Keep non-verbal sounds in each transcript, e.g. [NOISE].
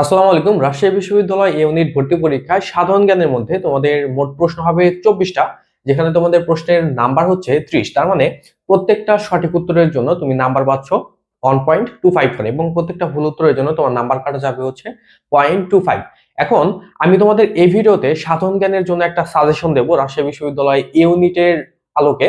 আসসালামু আলাইকুম। রাজশাহী বিশ্ববিদ্যালয় ইউনিট ভর্তি পরীক্ষায় সাধারণ জ্ঞানের মধ্যে তোমাদের মোট প্রশ্ন হবে চব্বিশটা, যেখানে তোমাদের প্রশ্নের নাম্বার হচ্ছে ত্রিশ। তার মানে প্রত্যেকটা সঠিক উত্তরের জন্য তুমি নাম্বার পাচ্ছ ওয়ান পয়েন্ট টু ফাইভ করে এবং প্রত্যেকটা ভুল উত্তরের জন্য তোমার নাম্বার কাটা যাবে হচ্ছে পয়েন্ট টু ফাইভ এখন আমি তোমাদের এই ভিডিওতে সাধারণ জ্ঞানের জন্য একটা সাজেশন দেবো রাজশাহী বিশ্ববিদ্যালয় ইউনিটের আলোকে।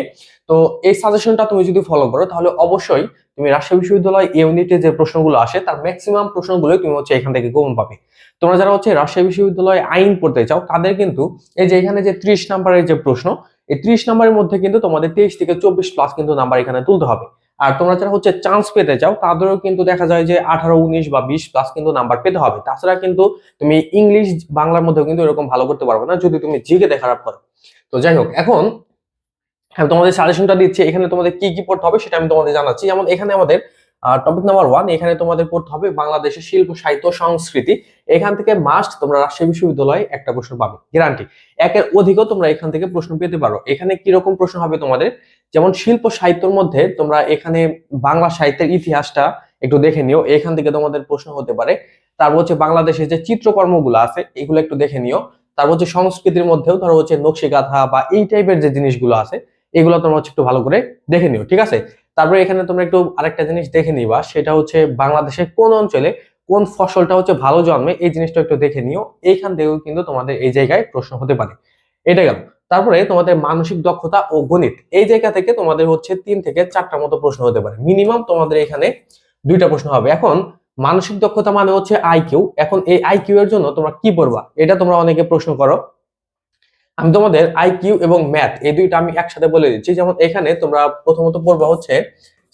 তো এই সাজেশনটা তুমি যদি ফলো করো, তাহলে অবশ্যই তুমি রাজশাহী বিশ্ববিদ্যালয় এ ইউনিটে যে প্রশ্নগুলো আসে, তার ম্যাক্সিমাম প্রশ্নগুলো তুমি হচ্ছে এখান থেকে কমন পাবে। তোমরা যারা হচ্ছে রাজশাহী বিশ্ববিদ্যালয়ে আইন পড়তে চাও, তাদের কিন্তু এই যে এখানে যে ত্রিশ নাম্বারের যে প্রশ্ন, এই ত্রিশ নাম্বারের মধ্যে কিন্তু তোমাদের তেইশ থেকে চব্বিশ প্লাস কিন্তু নাম্বার এখানে তুলতে হবে। আর তোমরা যারা হচ্ছে চান্স পেতে চাও, তাদেরও কিন্তু দেখা যায় যে আঠারো, উনিশ বা বিশ প্লাস কিন্তু নাম্বার পেতে হবে। তাছাড়া কিন্তু তুমি ইংলিশ বাংলার মধ্যেও কিন্তু এরকম ভালো করতে পারবে না, যদি তুমি জিকে খারাপ করো। তো যাই হোক, এখন আমি তোমাদের সাজেশনটা দিচ্ছি, এখানে তোমাদের কি কি পড়তে হবে সেটা আমি তোমাদের জানাচ্ছি। যেমন এখানে আমাদের টপিক নাম্বার ওয়ান এখানে তোমাদের পড়তে হবে বাংলাদেশের শিল্প, সাহিত্য, সংস্কৃতি। এখান থেকে মাস্ট তোমরা রাজশাহী বিশ্ববিদ্যালয়ে একটা প্রশ্ন পাবে গ্যারান্টি একের অধিকও তোমরা এখান থেকে প্রশ্ন পেতে পারো। এখানে কি রকম প্রশ্ন হবে তোমাদের? যেমন শিল্প, সাহিত্যের মধ্যে তোমরা এখানে বাংলা সাহিত্যের ইতিহাসটা একটু দেখে নিও, এখান থেকে তোমাদের প্রশ্ন হতে পারে। তারপর হচ্ছে বাংলাদেশের যে চিত্রকর্মগুলো আছে, এগুলো একটু দেখে নিও। তারপর হচ্ছে সংস্কৃতির মধ্যেও ধরো হচ্ছে নকশিকাথা বা এই টাইপের যে জিনিসগুলো আছে এগুলো তোমরা হচ্ছে একটু ভালো করে দেখে নিও, ঠিক আছে? তারপরে এখানে তোমরা একটু আরেকটা জিনিস দেখে নিবা, সেটা হচ্ছে বাংলাদেশের কোন অঞ্চলে কোন ফসলটা হচ্ছে ভালো জন্মে, এই জিনিসটা একটু দেখে নিও, এইখান থেকেও কিন্তু তোমাদের এই জায়গায় প্রশ্ন হতে পারে। এটা গেল। তারপরে তোমাদের মানসিক দক্ষতা ও গণিত, এই জায়গা থেকে তোমাদের হচ্ছে তিন থেকে চারটা মতো প্রশ্ন হতে পারে। মিনিমাম তোমাদের এখানে দুইটা প্রশ্ন হবে। এখন মানসিক দক্ষতা মানে হচ্ছে আইকিউ এখন এই আইকিউ এর জন্য তোমরা কি পড়বা? এটা তোমরা অনেকে প্রশ্ন করো। আমি তোমাদের আইকিউ এবং ম্যাথ এই দুইটা আমি একসাথে বলে দিচ্ছি। যেমন এখানে তোমরা প্রথমত পড়বা হচ্ছে,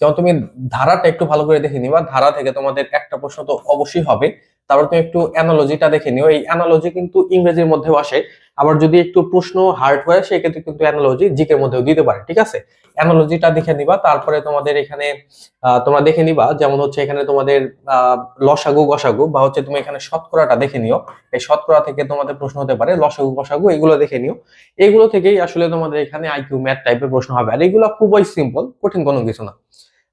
যেমন তুমি ধারাটা একটু ভালো করে দেখে নিবা। ধারা থেকে তোমাদের একটা প্রশ্ন তো অবশ্যই হবে। তারপর তুমি একটু অ্যানালজিটা দেখে নিও। এই অ্যানালজি কিন্তু ইংরেজির মধ্যেও আসে। আবার যদি একটু প্রশ্ন হার্ড হয়, সেক্ষেত্রে কিন্তু অ্যানালজি জিকের মধ্যেও দিতে পারে, ঠিক আছে? অ্যানালজিটা দেখে নিবা, তারপরে তোমাদের এখানে তোমরা দেখে নিবা, যেমন হচ্ছে এখানে তোমাদের লসাগু, গসাগু, বা হচ্ছে তুমি এখানে শতকরাটা দেখে নিও। এই শতকরা থেকে তোমাদের প্রশ্ন হতে পারে, লসাগু, গসাগু, এগুলো দেখে নিও। এগুলো থেকেই আসলে তোমাদের এখানে আইকিউ ম্যাথ টাইপের প্রশ্ন হবে। আর এগুলো খুবই সিম্পল কঠিন কোনো কিছু না।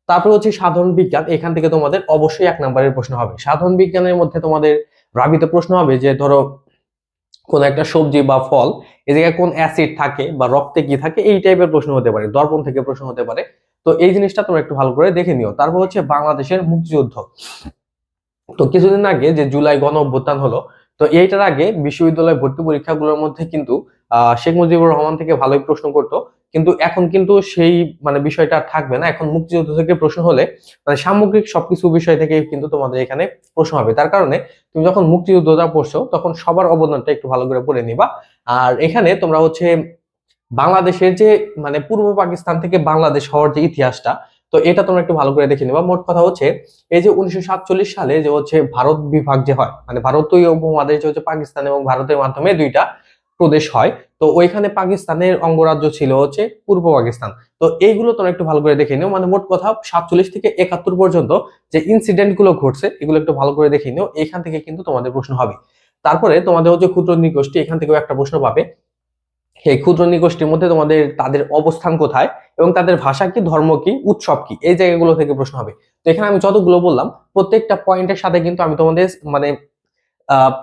তারপর হচ্ছে সাধারণ বিজ্ঞান, এখান থেকে তোমাদের অবশ্যই এক নম্বরের প্রশ্ন হবে। সাধারণ বিজ্ঞানের মধ্যে তোমাদের রাবিতে প্রশ্ন হবে যে, ধরো কোন একটা সবজি বা ফল, এ জায়গায় কোন অ্যাসিড থাকে বা রক্তে কি থাকে, এই টাইপের প্রশ্ন হতে পারে, দর্পণ থেকে প্রশ্ন হতে পারে। তো এই জিনিসটা তোমরা একটু ভালো করে দেখে নিও। তারপর হচ্ছে বাংলাদেশের মুক্তিযুদ্ধ। তো কিছুদিন আগে যে জুলাই গণ অভ্যুত্থান হলো, তো এইটার আগে বিশ্ববিদ্যালয় ভর্তি পরীক্ষাগুলোর মধ্যে কিন্তু শেখ মুজিবুর রহমান থেকে ভালোই প্রশ্ন করতো। কিন্তু এখন কিন্তু সেই মানে বিষয়টা থাকবে না। এখন মুক্তিযুদ্ধ থেকে প্রশ্ন হলে মানে সামগ্রিক সবকিছু বিষয় থেকে কিন্তু তোমাদের এখানে প্রশ্ন হবে। তার কারণে তুমি যখন মুক্তিযুদ্ধটা পড়ছো, তখন সবার অবদানটা একটু ভালো করে পড়ে নিবা। আর এখানে তোমরা হচ্ছে বাংলাদেশের যে মানে পূর্ব পাকিস্তান থেকে বাংলাদেশ হওয়ার যে ইতিহাসটা, তো এটা তোমরা একটু ভালো করে দেখে নিবা। মোট কথা হচ্ছে, এই যে উনিশশো সাতচল্লিশ সালে যে হচ্ছে ভারত বিভাগ যে হয় মানে ভারতীয় উপমহাদেশ হচ্ছে পাকিস্তান এবং ভারতের মাধ্যমে দুইটা প্রদেশ হয়। তো ওইখানে পাকিস্তানের অঙ্গরাজ্য ছিল হচ্ছে পূর্ব পাকিস্তান। তো এইগুলো তোমরা একটু ভালো করে দেখে নিও। মানে মোট কথা সাতচল্লিশ থেকে একাত্তর পর্যন্ত যে ইনসিডেন্টগুলো ঘটছে, এগুলো একটু ভালো করে দেখে নিও। এখান থেকে কিন্তু তোমাদের প্রশ্ন হবে। তারপরে তোমাদের হচ্ছে ক্ষুদ্র নিগোষ্ঠী, এখান থেকেও একটা প্রশ্ন পাবে। এই ক্ষুদ্র নিগোষ্ঠীর মধ্যে তোমাদের, তাদের অবস্থান কোথায় এবং তাদের ভাষা কি, ধর্ম কি, উৎসব কি, এই জায়গাগুলো থেকে প্রশ্ন হবে। তো এখানে আমি যতগুলো বললাম, প্রত্যেকটা পয়েন্টের সাথে কিন্তু আমি তোমাদের মানে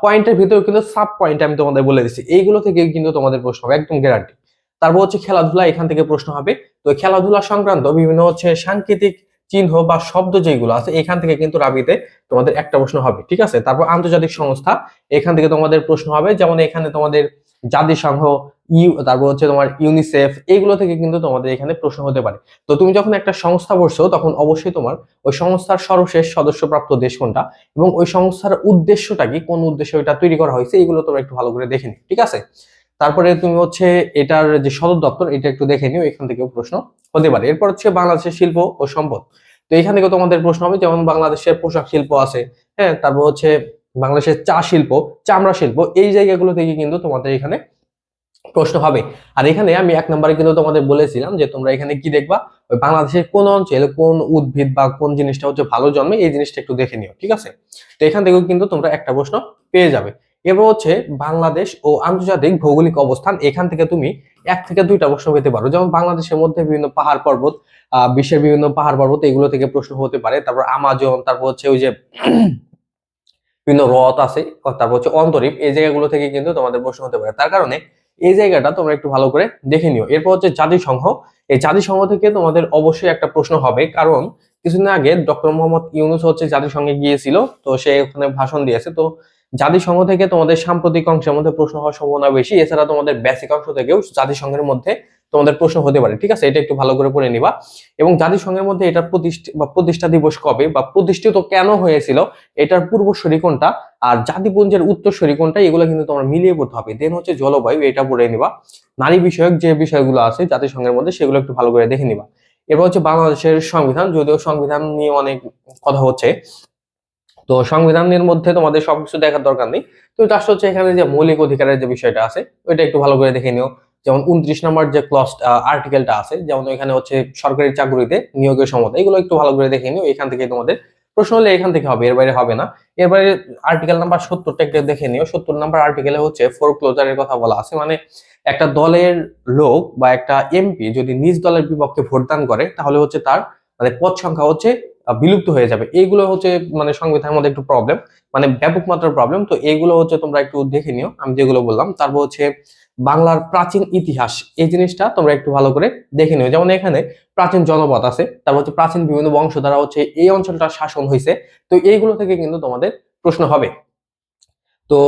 পয়েন্টের ভিতরে কিন্তু সাব পয়েন্ট আমি তোমাদের বলে দিচ্ছি এইগুলো থেকে কিন্তু তোমাদের প্রশ্ন হবে, একদম গ্যারান্টি তারপর হচ্ছে খেলাধুলা, এখান থেকে প্রশ্ন হবে। তো খেলাধুলা সংক্রান্ত বিভিন্ন হচ্ছে সাংকেতিক চিহ্ন বা শব্দ যেগুলো আছে, এখান থেকে কিন্তু রাবিতে তোমাদের একটা প্রশ্ন হবে, ঠিক আছে? তারপর আন্তর্জাতিক সংস্থা, এখান থেকে তোমাদের প্রশ্ন হবে, যেমন এখানে তোমাদের জাতিসংঘ ইউ, তারপর হচ্ছে তোমার ইউনিসেফ এইগুলো থেকে কিন্তু তোমাদের এখানে প্রশ্ন হতে পারে। তো তুমি যখন একটা সংস্থা পড়ছো তখন অবশ্যই তোমার ওই সংস্থার সর্বশেষ সদস্যপ্রাপ্ত দেশ কোনটা এবং ওই সংস্থার উদ্দেশ্যটা কি, কোন উদ্দেশ্যে এটা তৈরি করা হয়েছে, এগুলো তোমরা একটু ভালো করে দেখে নিও, ঠিক আছে? তারপরে তুমি হচ্ছে এটার যে সদর দপ্তর, এটা একটু দেখে নিও, এখান থেকেও প্রশ্ন হতে পারে। এরপর হচ্ছে বাংলাদেশের শিল্প ও সম্পদ। তো এখান থেকে তোমাদের প্রশ্ন হবে, যেমন বাংলাদেশের পোশাক শিল্প আছে হ্যাঁ তারপর হচ্ছে বাংলাদেশের চা শিল্প, চামড়া শিল্প, এই জায়গাগুলো থেকে কিন্তু তোমাদের এখানে প্রশ্ন হবে। আর এখানে আমি এক নম্বরে কিন্তু তোমাদের বলেছিলাম যে তোমরা এখানে কি দেখবা? বাংলাদেশের কোন অঞ্চলে কোন উদ্ভিদ বা কোন জিনিসটা হচ্ছে ভালো জন্মে, এই জিনিসটা একটু দেখে নিও, ঠিক আছে? তো এখান থেকেও কিন্তু তোমরা একটা প্রশ্ন পেয়ে যাবে। এবার হচ্ছে বাংলাদেশ ও আন্তর্জাতিক ভৌগোলিক অবস্থান। এখান থেকে তুমি এক থেকে দুইটা প্রশ্ন পেতে পারো। যেমন বাংলাদেশের মধ্যে বিভিন্ন পাহাড় পর্বত বিশ্বের বিভিন্ন পাহাড় পর্বত, এগুলো থেকে প্রশ্ন হতে পারে। তারপর আমাজন, তারপর হচ্ছে ওই যে [CLEARS THROAT] বিভিন্ন হ্রদ আছে, তারপর হচ্ছে অন্তরীপ, এই জায়গাগুলো থেকে কিন্তু তোমাদের প্রশ্ন হতে পারে। তার কারণে এই জায়গাটা তোমরা একটু ভালো করে দেখে নিও। এরপর হচ্ছে জাতিসংঘ। এই জাতিসংঘ থেকে তোমাদের অবশ্যই একটা প্রশ্ন হবে, কারণ কিছুদিন আগে ডক্টর মোহাম্মদ ইউনুস হচ্ছে জাতিসংঘে গিয়েছিল, তো সে ওখানে ভাষণ দিয়েছে। তো জাতিসংঘ থেকে তোমাদের সাম্প্রতিক অংশের মধ্যে প্রশ্ন হওয়ার সম্ভাবনা বেশি। এছাড়া তোমাদের বেসিক অংশ থেকেও জাতিসংঘের মধ্যে তোমাদের প্রশ্ন হতে পারে, ঠিক আছে? এটা একটু ভালো করে পড়ে নিবা। এবং জাতিসংঘের মধ্যে এটার প্রতিষ্ঠা, বা প্রতিষ্ঠা দিবস কবে বা প্রতিষ্ঠিত কেন হয়েছিল, এটার পূর্বসূরি কোনটা আর জাতিপুঞ্জের উত্তরসূরি কোনটা, এগুলো কিন্তু তোমরা মিলিয়ে পড়তে হবে। দেন হচ্ছে জলবায়ু, এটা পড়ে নিবা। নারী বিষয়ক যে বিষয়গুলো আছে জাতিসংঘের মধ্যে, সেগুলো একটু ভালো করে দেখে নিবা। এরপর হচ্ছে বাংলাদেশের সংবিধান, যদিও সংবিধান নিয়ে অনেক কথা হচ্ছে তো সংবিধানের মধ্যে তোমাদের সবকিছু দেখার দরকার নেই। তো এটা হচ্ছে এখানে যে মৌলিক অধিকারের যে বিষয়টা আছে, ওইটা একটু ভালো করে দেখে নিও। যেমন উনত্রিশ নম্বর যে ক্লস আর্টিকেলটা আছে, যেমন এখানে হচ্ছে সরকারি চাকরিতে নিয়োগের সমতা, এগুলো একটু ভালো করে দেখে নিও। এখান থেকে তোমাদের প্রশ্ন হলে এখান থেকে হবে, এর বাইরে হবে না। এর বাইরে আর্টিকেল নাম্বার সত্তরটা একটু দেখে নিও। সত্তর নাম্বার আর্টিকেলে হচ্ছে ফোর ক্লোজারের কথা বলা আছে মানে একটা দলের লোক বা একটা এমপি যদি নিজ দলের বিপক্ষে ভোটদান করে, তাহলে হচ্ছে তার মানে পদ সংখ্যা হচ্ছে বিলুপ্ত হয়ে যাবে। এইগুলো হচ্ছে মানে সংবিধানের মধ্যে একটু প্রবলেম মানে ব্যাপক মাত্রার প্রবলেম তো এইগুলো হচ্ছে তোমরা একটু দেখে নিও, আমি যেগুলো বললাম। তারপর হচ্ছে বাংলার প্রাচীন ইতিহাস, এই জিনিসটা তোমরা একটু ভালো করে দেখে নিও। যেমন এখানে প্রাচীন জনপদ আছে, তারপর হচ্ছে প্রাচীন বিভিন্ন বংশ দ্বারা হচ্ছে এই অঞ্চলটা শাসন হয়েছে তো এইগুলো থেকে কিন্তু তোমাদের প্রশ্ন হবে। তো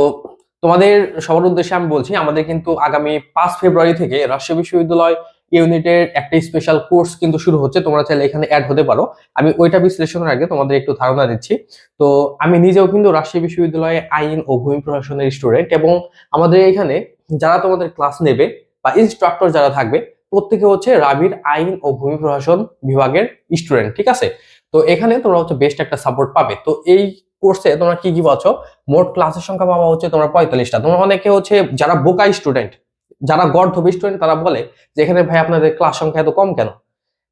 তোমাদের সবার উদ্দেশ্যে আমি বলছি, আমাদের কিন্তু আগামী পাঁচ ফেব্রুয়ারি থেকে রাজশাহী বিশ্ববিদ্যালয় ইউনিটের একটা স্পেশাল কোর্স কিন্তু শুরু হচ্ছে, তোমরা চাইলে এখানে অ্যাড হতে পারো। আমি ওইটা বিশ্লেষণের আগে তোমাদের একটু ধারণা দিচ্ছি। তো আমি নিজেও কিন্তু রাজশাহী বিশ্ববিদ্যালয়ে আইন ও ভূমি প্রশাসনের স্টুডেন্ট এবং আমাদের এখানে যারা তোমাদের ক্লাস নেবে বা ইনস্ট্রাক্টর যারা থাকবে, প্রত্যেকে হচ্ছে রাবির আইন ও ভূমি প্রশাসন বিভাগের স্টুডেন্ট ঠিক আছে? তো এখানে তোমরা হচ্ছে বেস্ট একটা সাপোর্ট পাবে। তো এই কোর্সে তোমরা কি কি পাচ্ছ? মোট ক্লাসের সংখ্যা পাওয়া হচ্ছে তোমরা পঁয়তাল্লিশটা। তোমরা অনেকে হচ্ছে যারা বোকা স্টুডেন্ট যারা গর্ধব স্টুডেন্ট তারা বলে যে, এখানে ভাই আপনাদের ক্লাস সংখ্যা এত কম কেন?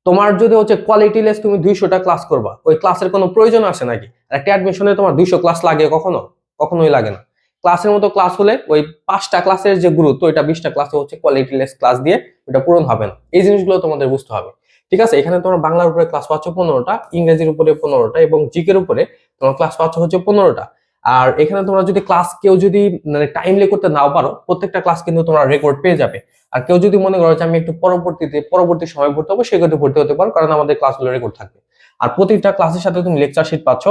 তোমার যদি হচ্ছে কোয়ালিটি লেস তুমি দুইশোটা ক্লাস করবা, ওই ক্লাসের কোনো প্রয়োজন আছে নাকি? একটা অ্যাডমিশনে তোমার দুইশো ক্লাস লাগে কখনো? কখনোই লাগে না। ক্লাসের মতো ক্লাস হলে ওই পাঁচটা ক্লাসের যে গুরুত্ব এটা বিশটা ক্লাসে হচ্ছে কোয়ালিটি লেস ক্লাস দিয়ে ওটা পূরণ হবে না। এই জিনিসগুলো তোমাদের বুঝতে হবে। ঠিক আছে? এখানে তোমার বাংলার উপরে ক্লাস পাচ্ছ পনেরোটা, ইংরেজির উপরে পনেরোটা এবং জিকের উপরে তোমার ক্লাস পাচ্ছ হচ্ছে পনেরোটা। আর এখানে তোমরা যদি ক্লাস কেউ যদি মানে টাইমলি করতে নাও পারো, প্রত্যেকটা ক্লাস কিন্তু তোমরা রেকর্ড পেয়ে যাবে। আর কেউ যদি মনে করো যে আমি একটু পরবর্তীতে, পরবর্তী সময় ভর্তি হব, সেক্ষেত্রে ভর্তি হতে পারো, কারণ আমাদের ক্লাসগুলো রেকর্ড থাকবে। আর প্রতিটা ক্লাসের সাথে তুমি লেকচার শিট পাচ্ছ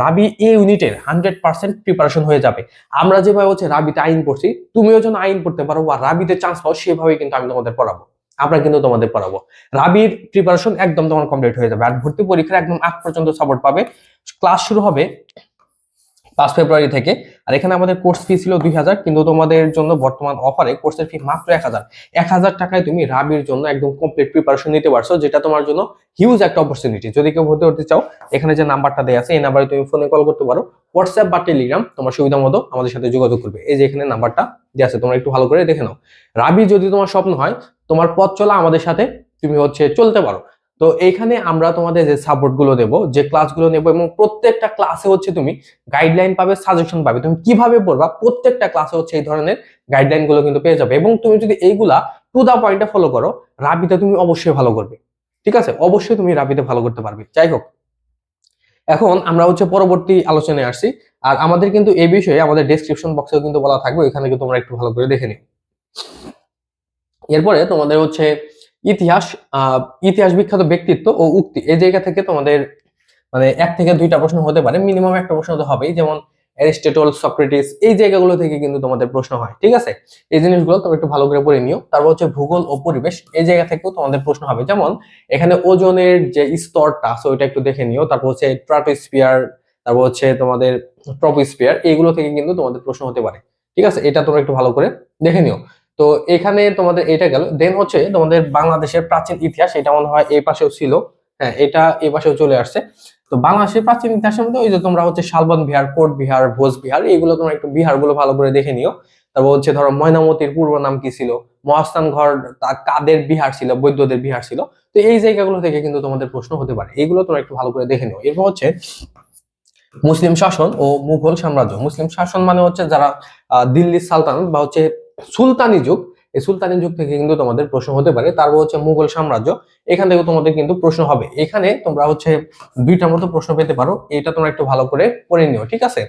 রাবি এ ইউনিটের হান্ড্রেড পার্সেন্ট প্রিপারেশন হয়ে যাবে। আমরা যেভাবে হচ্ছে রাবিতে আইন পড়ছি, তুমিও যেন আইন পড়তে পারো বা রাবিতে চান্স পাও সেভাবে কিন্তু আমি তোমাদের পড়াবো। আমরা কিন্তু তোমাদের পড়াবো। রাবির প্রিপারেশন একদম তোমার কমপ্লিট হয়ে যাবে। আর ভর্তি পরীক্ষার একদম আগ পর্যন্ত সাপোর্ট পাবে। ক্লাস শুরু হবে পাঁচ ফেব্রুয়ারি থেকে। আর এখানে আমাদের কোর্স ফি ছিল দুই হাজার, কিন্তু তোমাদের জন্য বর্তমান অফারে কোর্সের ফি মাত্র এক হাজার। এক হাজার টাকায় তুমি রাবির জন্য একদম কমপ্লিট প্রিপারেশন নিতে পারছ, যেটা তোমার জন্য হিউজ একটা অপরচুনিটি যদি কেউ ভর্তি করতে চাও, এখানে যে নাম্বারটা দেওয়া আছে, এই নাম্বারে তুমি ফোনে কল করতে পারো। হোয়াটসঅ্যাপ বা টেলিগ্রাম তোমার সুবিধা মতো আমাদের সাথে যোগাযোগ করবে। এই যে এখানে নাম্বারটা দেওয়া আছে, তোমরা একটু ভালো করে দেখে নাও। রাবি যদি তোমার স্বপ্ন হয়, তোমার পথ চলা আমাদের সাথে তুমি হচ্ছে চলতে পারো। তো এইখানে আমরা তোমাদের যে সাপোর্টগুলো দেবো, যে ক্লাসগুলো নেব এবং প্রত্যেকটা ক্লাসে হচ্ছে তুমি গাইডলাইন পাবে সাজেশন পাবে। তুমি কীভাবে পড়বা, প্রত্যেকটা ক্লাসে হচ্ছে এই ধরনের গাইডলাইনগুলো কিন্তু পেয়ে যাবে। এবং তুমি যদি এইগুলা টু দা পয়েন্টে ফলো করো, রাবিতে তুমি অবশ্যই ভালো করবে। ঠিক আছে? অবশ্যই তুমি রাবিতে ভালো করতে পারবে। যাই হোক, এখন আমরা হচ্ছে পরবর্তী আলোচনায় আসছি। আর আমাদের কিন্তু এই বিষয়ে আমাদের ডেসক্রিপশন বক্সেও কিন্তু বলা থাকবে এখানে কিন্তু তোমরা একটু ভালো করে দেখে নিও। এরপরে তোমাদের হচ্ছে ইতিহাস ইতিহাস বিখ্যাত ব্যক্তিত্ব ও উক্তি। এই জায়গা থেকে তোমাদের মানে এক থেকে দুইটা প্রশ্ন হতে পারে, মিনিমাম একটা প্রশ্ন তো হবেই, যেমন অ্যারিস্টেটল, সক্রেটিস, এই জায়গাগুলো থেকে কিন্তু তোমাদের প্রশ্ন হয়, ঠিক আছে? এই জিনিসগুলো তোমরা একটু ভালো করে পড়ে নিও। তারপর হচ্ছে ভূগোল ও পরিবেশ, এই জায়গা থেকেও তোমাদের প্রশ্ন হবে। যেমন, এখানে ওজনের যে স্তরটা আছে ওইটা একটু দেখে নিও। তারপর হচ্ছে ট্রাটোস্ফিয়ার তারপর হচ্ছে তোমাদের ট্রপোস্ফিয়ার, এইগুলো থেকে কিন্তু তোমাদের প্রশ্ন হতে পারে, ঠিক আছে? এটা তোমরা একটু ভালো করে দেখে নিও। তো এখানে তোমাদের এটা গেল। দেন হচ্ছে তোমাদের বাংলাদেশের প্রাচীন ইতিহাস, এটা মনে হয় এই পাশেও ছিল। হ্যাঁ এটা এই পাশেও চলে আসছে। তো বাংলাদেশের প্রাচীন ইতিহাসের মধ্যে ওই যে তোমরা হচ্ছে শালবন বিহার, কোট বিহার, ভোজ বিহার, এইগুলো তোমরা একটু বিহারগুলো ভালো করে দেখে নিও। তারপর হচ্ছে ধরো ময়নামতির পূর্ব নাম কি ছিল? মহাস্থান ঘর কাদের বিহার ছিল? বৈদ্যদের বিহার ছিল। তো এই জায়গাগুলো থেকে কিন্তু তোমাদের প্রশ্ন হতে পারে। এইগুলো তোমরা একটু ভালো করে দেখে নিও। এরপর হচ্ছে মুসলিম শাসন ও মুঘল সাম্রাজ্য। মুসলিম শাসন মানে হচ্ছে যারা দিল্লির সালতানাত বা হচ্ছে সুলতানি যুগ। এই সুলতানি যুগ থেকে কিন্তু তোমাদের প্রশ্ন হতে পারে, তারপর হচ্ছে মুঘল সাম্রাজ্য। এখান থেকে তোমাদের কিন্তু প্রশ্ন হবে। এখানে তোমরা হচ্ছে দুইটার মতো প্রশ্ন পেতে পারো, এটা তোমরা একটু ভালো করে পড়ে নিও, ঠিক আছে?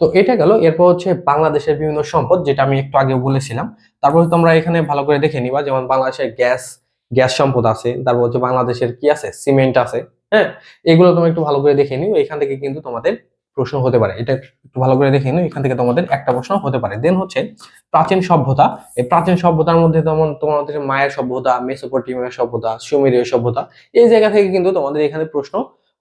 তো এটা গেল, এরপর হচ্ছে বাংলাদেশের বিভিন্ন সম্পদ, যেটা আমি একটু আগে বলেছিলাম। তারপর তোমরা এখানে ভালো করে দেখে নিবা, যেমন বাংলাদেশের গ্যাস গ্যাস সম্পদ আছে, তারপর হচ্ছে বাংলাদেশের কি আছে? সিমেন্ট আছে হ্যাঁ? এগুলো তোমরা একটু ভালো করে দেখে নিও। এখান থেকে কিন্তু তোমাদের প্রশ্ন হতে পারে। এটা একটু ভালো করে দেখে নিও এখান থেকে তোমাদের একটা প্রশ্ন হতে পারে। দেন হচ্ছে প্রাচীন সভ্যতা। এই প্রাচীন সভ্যতার মধ্যে যেমন তোমাদের মায়ের সভ্যতা মেসোপটেমিয়া সভ্যতা, সুমেরীয় সভ্যতা, এই জায়গা থেকে কিন্তু তোমাদের এখানে প্রশ্ন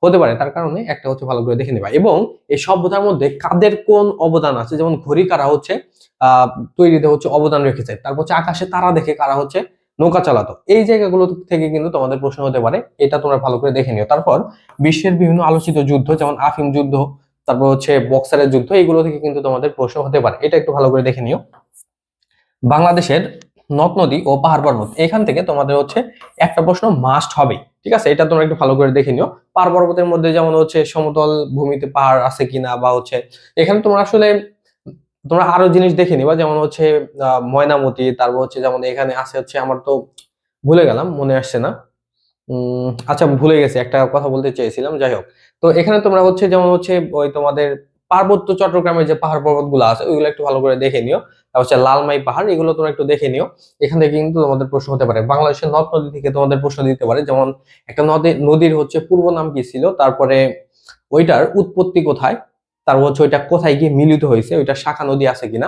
হতে পারে। তার কারণে একটা হচ্ছে ভালো করে দেখে নেবা। এবং এই সভ্যতার মধ্যে কাদের কোন অবদান আছে? যেমন ঘড়ি কারা হচ্ছে আহ তৈরিতে হচ্ছে অবদান রেখেছে। তারপর হচ্ছে আকাশে তারা দেখে কারা হচ্ছে নৌকা চালাতো। এই জায়গাগুলো থেকে কিন্তু তোমাদের প্রশ্ন হতে পারে। এটা তোমরা ভালো করে দেখে নিও। তারপর বিশ্বের বিভিন্ন আলোচিত যুদ্ধ, যেমন আফিম যুদ্ধ তারপর হচ্ছে বক্সারের যুদ্ধ, এইগুলো থেকে কিন্তু তোমাদের প্রশ্ন হতে পারে। এটা একটু ভালো করে দেখে নিও। বাংলাদেশের নদ, নদী ও পাহাড় পর্বত, এখান থেকে তোমাদের হচ্ছে একটা প্রশ্ন মাস্ট হবে। ঠিক আছে? এটা তোমরা একটু ভালো করে দেখে নিও। পাহাড় পর্বতের মধ্যে যেমন হচ্ছে সমতল ভূমিতে পাহাড় আছে কিনা বা হচ্ছে এখানে তোমরা আসলে তোমরা আরও জিনিস দেখে নিবা, যেমন হচ্ছে ময়নামতি, তারপর হচ্ছে যেমন এখানে আছে হচ্ছে, আমার তো ভুলে গেলাম, মনে আসছে না। আচ্ছা ভুলে গেছি, একটা কথা বলতে চেয়েছিলাম, যাই হোক। তো এখানে তোমরা হচ্ছে, যেমন হচ্ছে, ওই তোমাদের পার্বত্য চট্টগ্রামের যে পাহাড় পর্বতগুলো আছে, ওইগুলো একটু ভালো করে দেখে নিও। হচ্ছে, লালমাই পাহাড়, এগুলো তোমরা একটু দেখে নিও। এখান থেকে কিন্তু তোমাদের প্রশ্ন হতে পারে, বাংলাদেশের নদ নদী থেকে তোমাদের প্রশ্ন দিতে পারে, যেমন একটা নদী, নদীর হচ্ছে, পূর্ব নাম কি ছিল? তারপরে ওইটার উৎপত্তি কোথায়? তারপর হচ্ছে ওইটা কোথায় গিয়ে মিলিত হয়েছে, ওইটা শাখা নদী আছে কিনা,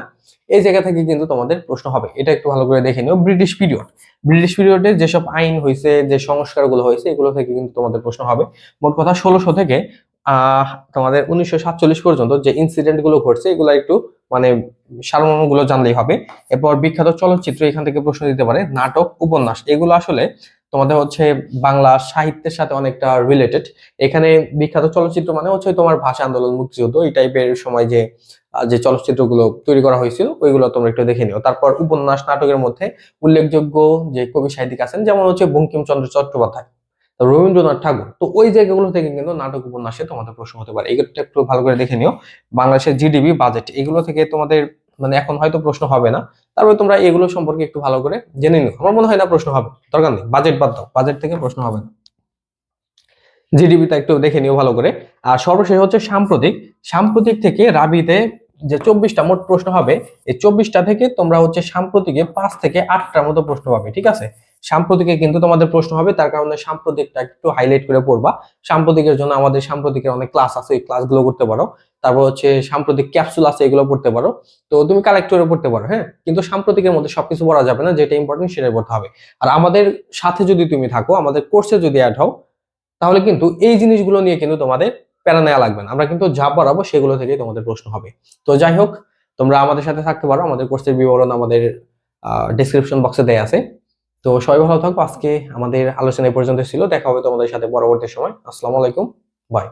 এই জায়গা থেকে কিন্তু তোমাদের প্রশ্ন হবে। এটা একটু ভালো করে দেখে নিও। ব্রিটিশ পিরিয়ড ব্রিটিশ পিরিয়ডে যেসব আইন হয়েছে, যে সংস্কারগুলো হয়েছে, এগুলো থেকে কিন্তু তোমাদের প্রশ্ন হবে। মোট কথা ষোলোশো থেকে আহ, তোমাদের উনিশশো সাতচল্লিশ পর্যন্ত যে ইনসিডেন্টগুলো ঘটছে, এগুলো একটু মানে সারমর্মগুলো জানলেই হবে। এরপর বিখ্যাত চলচ্চিত্র এখান থেকে প্রশ্ন দিতে পারে, নাটক, উপন্যাস। এগুলো আসলে তোমাদের হচ্ছে বাংলা সাহিত্যের সাথে অনেকটা রিলেটেড এখানে বিখ্যাত চলচ্চিত্র মানে হচ্ছে তোমার ভাষা আন্দোলন, মুক্তিযুদ্ধ এই টাইপের সময় যে যে চলচ্চিত্রগুলো তৈরি করা হয়েছিল, ওইগুলো তোমরা একটু দেখে নিও। তারপর উপন্যাস, নাটকের মধ্যে উল্লেখযোগ্য যে কবি সাহিত্যিক আছেন, যেমন হচ্ছে বঙ্কিমচন্দ্র চট্টোপাধ্যায় রবীন্দ্রনাথ ঠাকুর। তো ওই জায়গাগুলো থেকে কিন্তু নাটক উপন্যাসে তোমাদের প্রশ্ন হতে পারে। এগুলো একটু ভালো করে দেখে নিও। বাংলাদেশের জিডিপি বাজেট এগুলো থেকে তোমাদের মানে এখন হয়তো প্রশ্ন হবে না। তারপরে তোমরা এগুলো সম্পর্কে একটু ভালো করে জেনে নিও। আমার মনে হয় না প্রশ্ন হবে, দরকার নেই বাজেট বাদ দাও বাজেট থেকে প্রশ্ন হবে না। জিডিপিটা একটু দেখে নিও ভালো করে। আর সর্বশেষ হচ্ছে সাম্প্রতিক। সাম্প্রতিক থেকে রাবিতে যে চব্বিশটা মোট প্রশ্ন হবে, এই চব্বিশটা থেকে তোমরা হচ্ছে সাম্প্রতিকে পাঁচ থেকে আটটার মতো প্রশ্ন পাবে, ঠিক আছে? সাম্প্রতিকে কিন্তু তোমাদের প্রশ্ন হবে, তার কারণে সাম্প্রতিকটা একটু হাইলাইট করে পড়বা। সাম্প্রতিকের জন্য আমাদের সাম্প্রতিকের অনেক ক্লাস আছে, ওই ক্লাসগুলো করতে পারো। তারপর হচ্ছে সাম্প্রতিক ক্যাপসুল আছে, এগুলো পড়তে পারো। তো তুমি কালেক্ট করে পড়তে পারো হ্যাঁ? কিন্তু সাম্প্রতিকের মধ্যে সবকিছু পড়া যাবে না, যেটা ইম্পর্টেন্ট সেটাই পড়তে হবে। আর আমাদের সাথে যদি তুমি থাকো, আমাদের কোর্সে যদি অ্যাড হও, তাহলে কিন্তু এই জিনিসগুলো নিয়ে কিন্তু তোমাদের প্যারা নেওয়া লাগবে না। আমরা কিন্তু যা পড়াবো সেগুলো থেকেই তোমাদের প্রশ্ন হবে। তো যাই হোক, তোমরা আমাদের সাথে থাকতে পারো। আমাদের কোর্সের বিবরণ আমাদের ডিসক্রিপশন বক্সে দেয়া আছে। তো সবাই ভালো থাকো। আজকে আমাদের আলোচনা পর্যন্ত ছিল। দেখা হবে তোমাদের সাথে পরবর্তী সময়। আসসালামু আলাইকুম। বাই